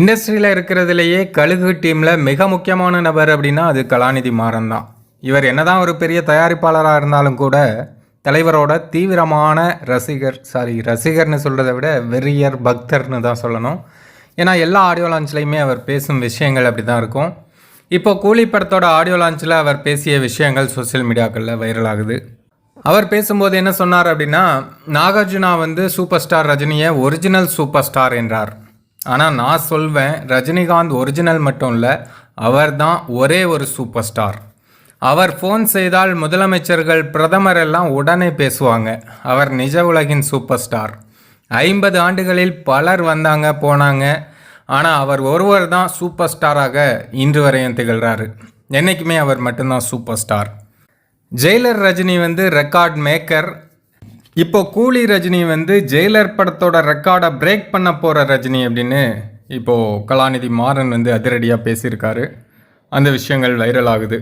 இண்டஸ்ட்ரியில் இருக்கிறதுலையே கழுகு டீமில் மிக முக்கியமான நபர் அப்படின்னா அது கலாநிதி மாறன் தான். இவர் என்னதான் ஒரு பெரிய தயாரிப்பாளராக இருந்தாலும் கூட தலைவரோட தீவிரமான ரசிகர் சாரி ரசிகர்னு சொல்கிறத விட வெறியர் பக்தர்னு தான் சொல்லணும். ஏன்னா எல்லா ஆடியோ லான்ச்லேயுமே அவர் பேசும் விஷயங்கள் அப்படி தான் இருக்கும். இப்போ கூலி படத்தோட ஆடியோ லான்ச்சில் அவர் பேசிய விஷயங்கள் சோஷியல் மீடியாக்களில் வைரல் ஆகுது. அவர் பேசும்போது என்ன சொன்னார் அப்படின்னா நாகார்ஜுனா வந்து சூப்பர் ஸ்டார் ரஜினியை ஒரிஜினல் சூப்பர் ஸ்டார் என்றார். ஆனால் நான் சொல்வேன் ரஜினிகாந்த் ஒரிஜினல் மட்டும் இல்லை அவர் தான் ஒரே ஒரு சூப்பர் ஸ்டார் அவர் ஃபோன் செய்தால் முதலமைச்சர்கள் பிரதமர் எல்லாம் உடனே பேசுவாங்க அவர் நிஜ உலகின் சூப்பர் ஸ்டார் ஐம்பது ஆண்டுகளில் பலர் வந்தாங்க போனாங்க ஆனால் அவர் ஒருவர் தான் சூப்பர் ஸ்டாராக இன்று வரையும் திகழ்கிறாரு என்றைக்குமே அவர் மட்டும்தான் சூப்பர் ஸ்டார் ஜெயிலர் ரஜினி வந்து ரெக்கார்ட் மேக்கர் இப்போ கூலி ரஜினி வந்து ஜெயிலர் படத்தோட ரெக்கார்டை பிரேக் பண்ண போகிற ரஜினி அப்படின்னு இப்போது கலாநிதி மாறன் வந்து அதிரடியாக பேசியிருக்காரு. அந்த விஷயங்கள் வைரல் ஆகுது.